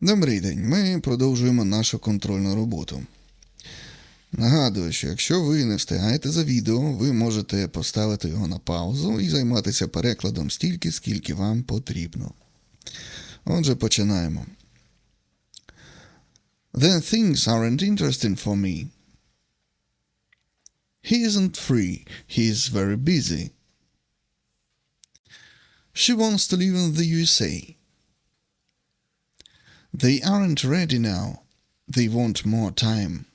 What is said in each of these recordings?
Добрий день. Ми продовжуємо нашу контрольну роботу. Нагадую, що якщо ви не встигаєте за відео, ви можете поставити його на паузу і займатися перекладом стільки, скільки вам потрібно. Отже, починаємо. Then things aren't interesting for me. He isn't free. He is very busy. She wants to live in the USA. They aren't ready now. They want more time.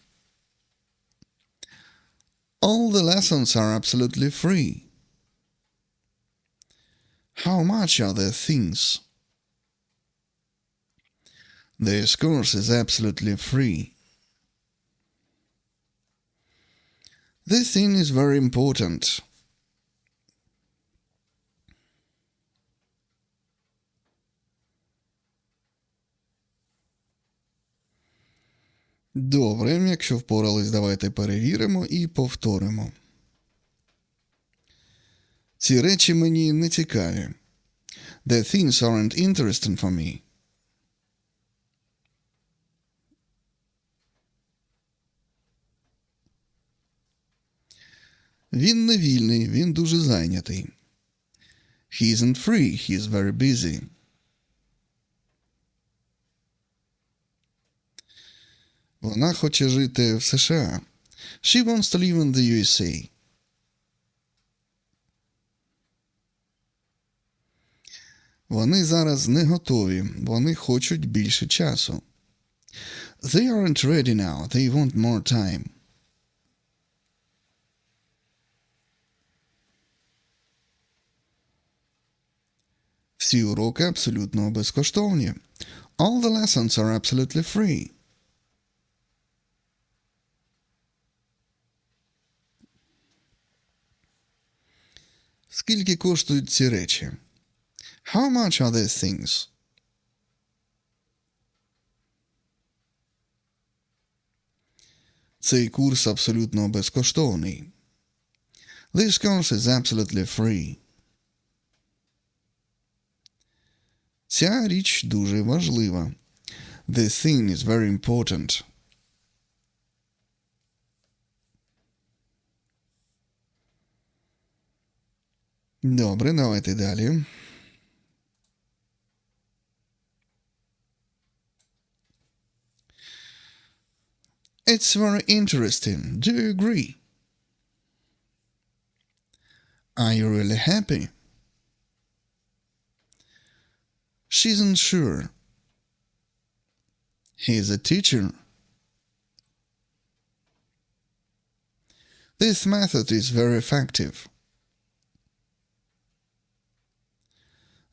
All the lessons are absolutely free. How much are their things? This course is absolutely free. This thing is very important. Добре, якщо впорались, давайте перевіримо і повторимо. Ці речі мені не цікаві. The things aren't interesting for me. Він не вільний, він дуже зайнятий. He isn't free, he is very busy. Вона хоче жити в США. She wants to live in the USA. Вони зараз не готові, вони хочуть більше часу. They aren't ready now, they want more time. Всі уроки абсолютно безкоштовні. All the lessons are absolutely free. Скільки коштують ці речі? How much are these things? Цей курс абсолютно безкоштовний. This course is absolutely free. Ця річ дуже важлива. This thing is very important. Добре, давайте далі. It's very interesting. Do you agree? Are you really happy? She isn't sure. He's a teacher. This method is very effective.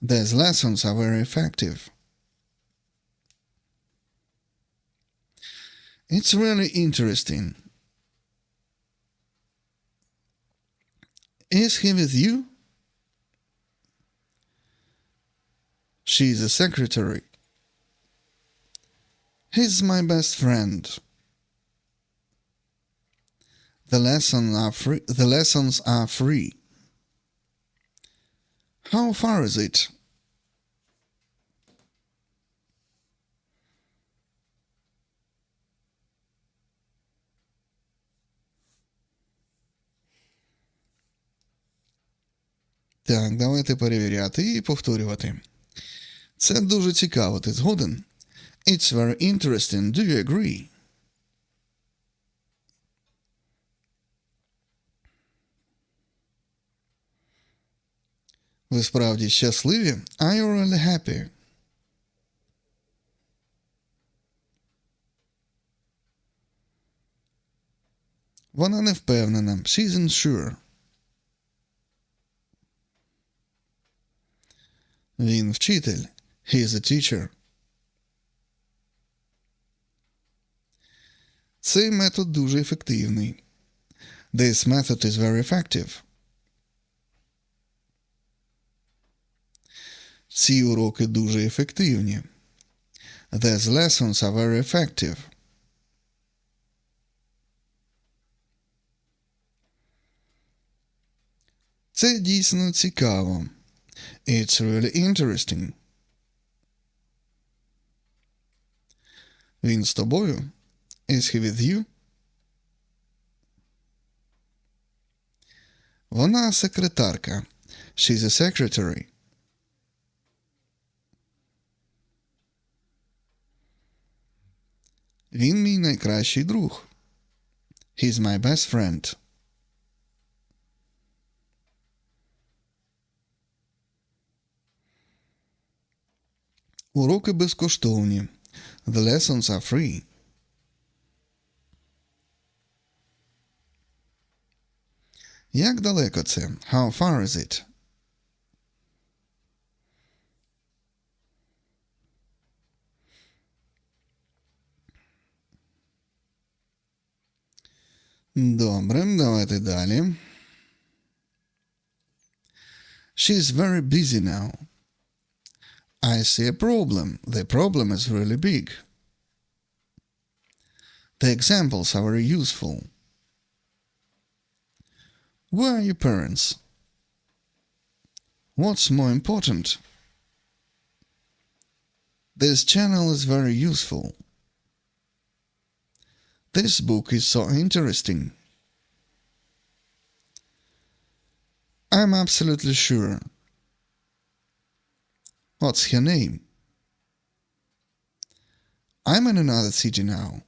These lessons are very effective. It's really interesting. Is he with you? She's a secretary. He's my best friend. The lesson are free. The lessons are free. How far is it? Так, давайте перевіряти і повторювати. Це дуже цікаво, ти згоден? It's very interesting. Do you agree? Ви справді щасливі? Are you really happy? Вона не впевнена. She isn't sure. Він вчитель. He is a teacher. Цей метод дуже ефективний. This method is very effective. Ці уроки дуже ефективні. These lessons are very effective. Це дійсно цікаво. It's really interesting. Він з тобою? Is he with you? Вона секретарка. She's a secretary. Він мій найкращий друг. He's my best friend. Уроки безкоштовні. The lessons are free. Як далеко це? How far is it? Добре, давайте далі. She's very busy now. I see a problem. The problem is really big. The examples are very useful. Where are your parents? What's more important? This channel is very useful. This book is so interesting. I'm absolutely sure. What's her name? I'm in another city now.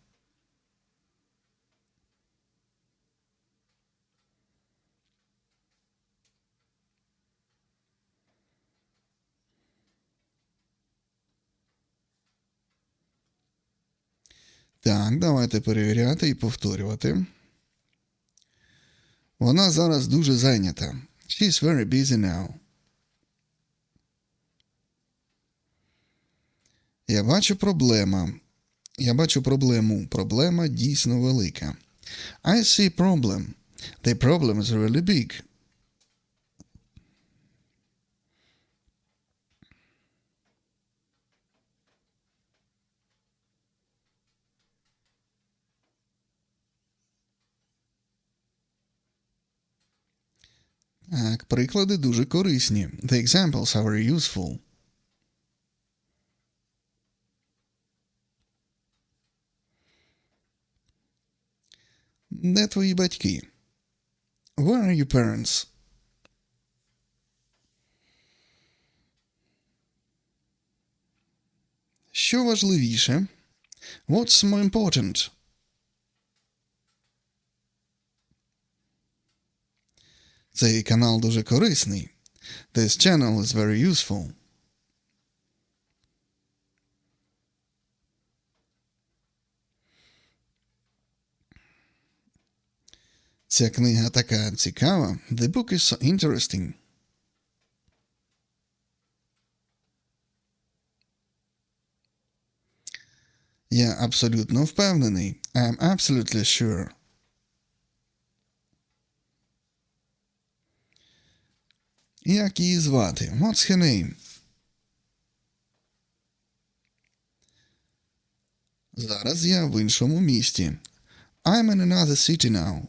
Так, давайте перевіряти і повторювати. Вона зараз дуже зайнята. She's very busy now. Я бачу проблема. Я бачу проблему. Проблема дійсно велика. I see problem. The problem is really big. Так, приклади дуже корисні. The examples are very useful. Де твої батьки? Where are your parents? Що важливіше? What's more important? Цей канал дуже корисний. This channel is very useful. Ця книга така цікава. The book is so interesting. Я абсолютно впевнений. I'm absolutely sure. Як її звати? What's her name? Зараз я в іншому місті. I'm in another city now.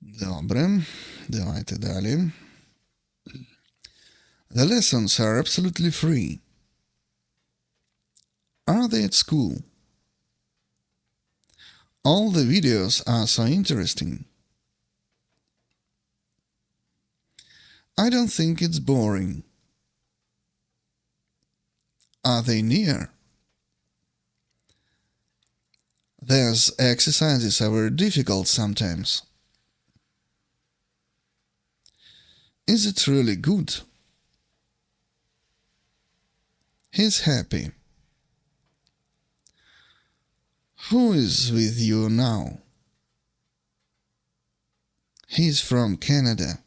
Добре. Давайте далі. The lessons are absolutely free. Are they at school? All the videos are so interesting. I don't think it's boring. Are they near? There's exercises are very difficult sometimes. Is it really good? He's happy. Who is with you now? He's from Canada.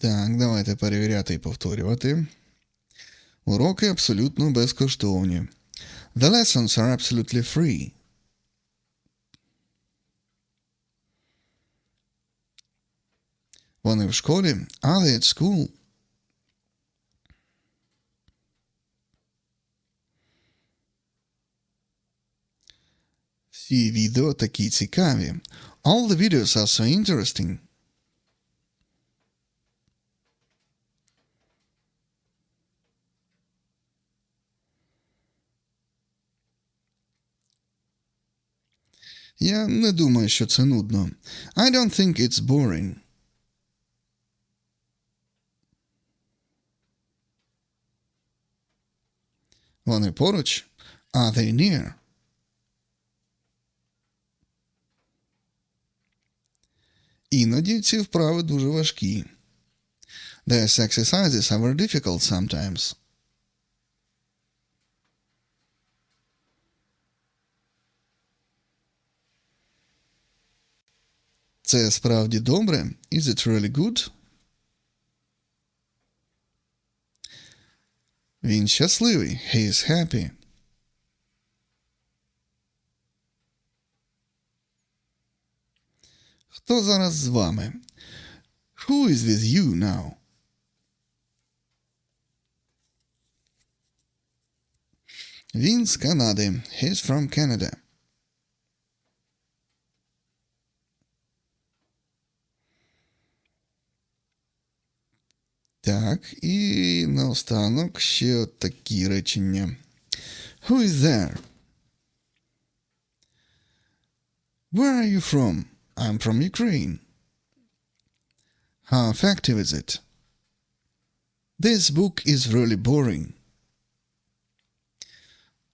Так, давайте перевіряти і повторювати. Уроки абсолютно безкоштовні. The lessons are absolutely free. Вони в школі. They at school? Всі відео такі цікаві. All the videos are so interesting. Я не думаю, що це нудно. I don't think it's boring. Вони поруч? Are they near? Іноді ці вправи дуже важкі. These exercises are very difficult sometimes. Це справді добре? Is it really good? Він щасливий. He is happy. Хто зараз з вами? Who is with you now? Він з Канади. He's from Canada. Так, і наостанок ще от такі речення. Who is there? Where are you from? I'm from Ukraine. How effective is it? This book is really boring.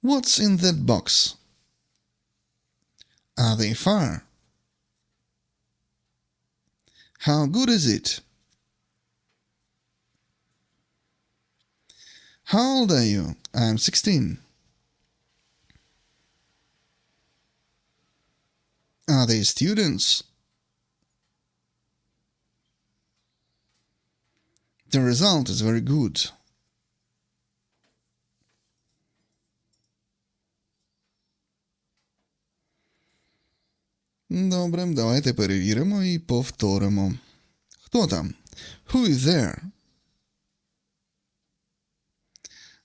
What's in that box? Are they far? How good is it? How old are you? I'm 16. Are they students? The result is very good. Добре, давайте перевіримо і повторимо. Хто там? Who is there?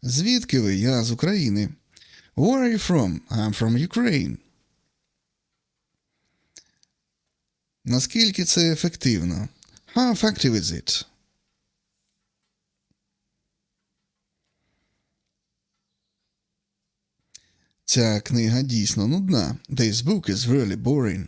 Звідки ви? Я з України. Where are you from? I'm from Ukraine. Наскільки це ефективно? How effective is it? Ця книга дійсно нудна. This book is really boring.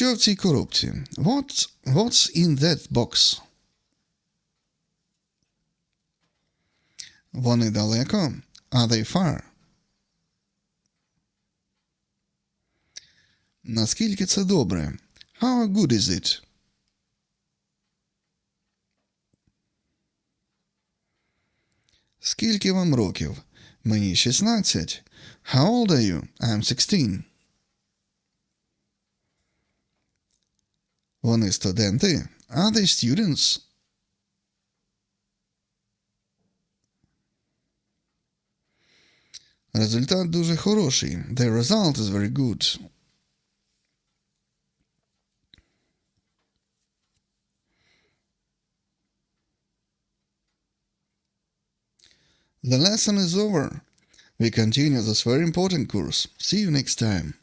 Що в цій коробці? What, what's in that box? Вони далеко? Are they far? Наскільки це добре? How good is it? Скільки вам років? Мені 16. How old are you? I'm 16. Вони студенти? Are they students? Результат дуже хороший. The result is very good. The lesson is over. We continue this very important course. See you next time.